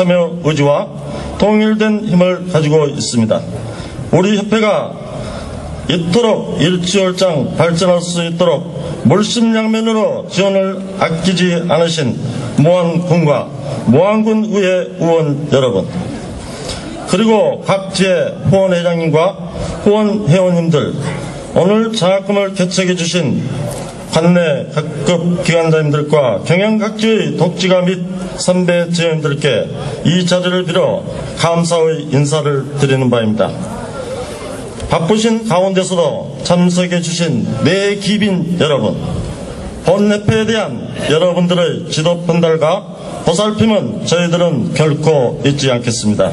참여 의지와 통일된 힘을 가지고 있습니다. 우리 협회가 이토록 일치월장 발전할 수 있도록 물심양면으로 지원을 아끼지 않으신 모안군과 모안군 의회 의원 여러분 그리고 각 지회 후원회장님과 후원회원님들 오늘 장학금을 개척해 주신 관내 각급 기관장님들과 경영각지의 독지가 및 선배 지원들께 이 자리를 빌어 감사의 인사를 드리는 바입니다. 바쁘신 가운데서도 참석해 주신 매 기빈 여러분, 본협회에 대한 여러분들의 지도 편달과 보살핌은 저희들은 결코 잊지 않겠습니다.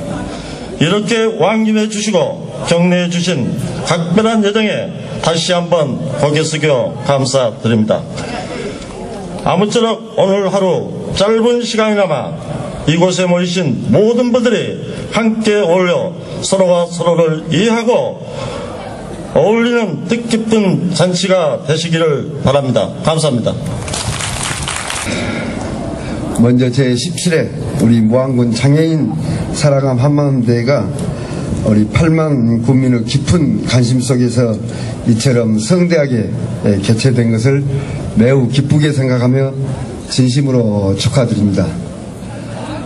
이렇게 왕림해 주시고 격려해 주신 각별한 여정에 다시 한번 고개 숙여 감사드립니다. 아무쪼록 오늘 하루 짧은 시간이나마 이곳에 모이신 모든 분들이 함께 어울려 서로가 서로를 이해하고 어울리는 뜻깊은 잔치가 되시기를 바랍니다. 감사합니다. 먼저 제17회 우리 무안군 장애인 사랑함 한마음대회가 우리 8만 국민의 깊은 관심 속에서 이처럼 성대하게 개최된 것을 매우 기쁘게 생각하며 진심으로 축하드립니다.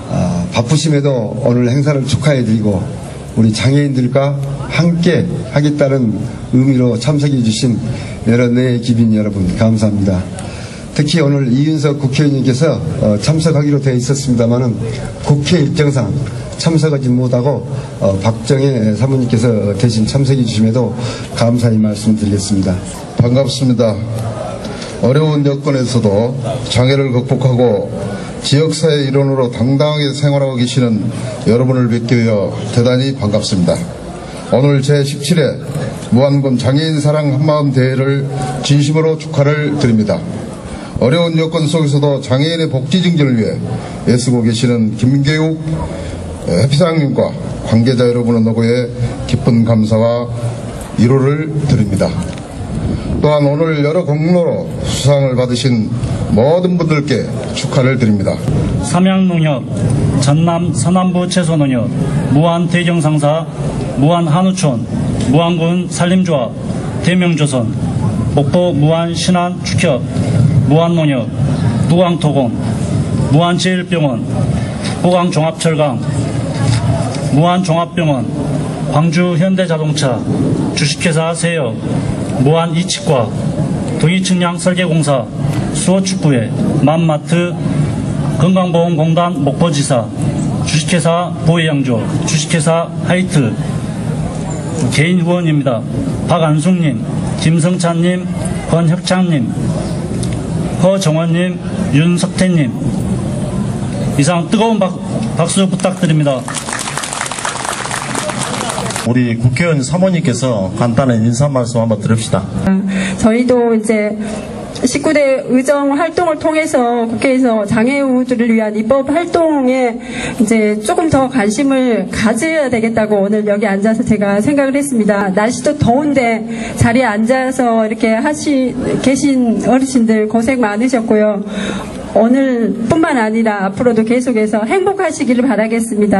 아, 바쁘심에도 오늘 행사를 축하해드리고 우리 장애인들과 함께 하겠다는 의미로 참석해 주신 여러 내 기빈 여러분 감사합니다. 특히 오늘 이윤석 국회의원님께서 어, 참석하기로 되어 있었습니다만은 국회 일정상 참석하지 못하고 어, 박정혜 사모님께서 대신 참석해 주심에도 감사의 말씀 드리겠습니다. 반갑습니다. 어려운 여건에서도 장애를 극복하고 지역사회 일원으로 당당하게 생활하고 계시는 여러분을 뵙게 되어 대단히 반갑습니다. 오늘 제17회 무한군 장애인 사랑 한마음 대회를 진심으로 축하를 드립니다. 어려운 여건 속에서도 장애인의 복지 증진을 위해 애쓰고 계시는 김계욱 회피사장님과 관계자 여러분의 깊은 감사와 위로를 드립니다. 또한 오늘 여러 공로로 수상을 받으신 모든 분들께 축하를 드립니다. 삼양농협, 전남 서남부 채소농협, 무한대경상사, 무한한우촌, 무한군 산림조합, 대명조선, 목포 무한신안 축협, 무한농협, 무광토공, 무한제일병원, 보강종합철강, 무한종합병원, 광주현대자동차, 주식회사 세역, 무한이치과, 동이측량 설계공사, 수어축구회, 맘마트, 건강보험공단 목포지사, 주식회사 보혜양조, 주식회사 하이트, 개인 후원입니다. 박안숙님, 김성찬님, 권혁창님, 허정원님, 윤석태님, 이상 뜨거운 박, 박수 부탁드립니다. 우리 국회의원 사모님께서 간단한 인사 말씀 한번 드립시다. 저희도 이제 19대 의정 활동을 통해서 국회에서 장애우들을 위한 입법 활동에 이제 조금 더 관심을 가져야 되겠다고 오늘 여기 앉아서 제가 생각을 했습니다. 날씨도 더운데 자리에 앉아서 이렇게 하시 계신 어르신들 고생 많으셨고요. 오늘뿐만 아니라 앞으로도 계속해서 행복하시기를 바라겠습니다.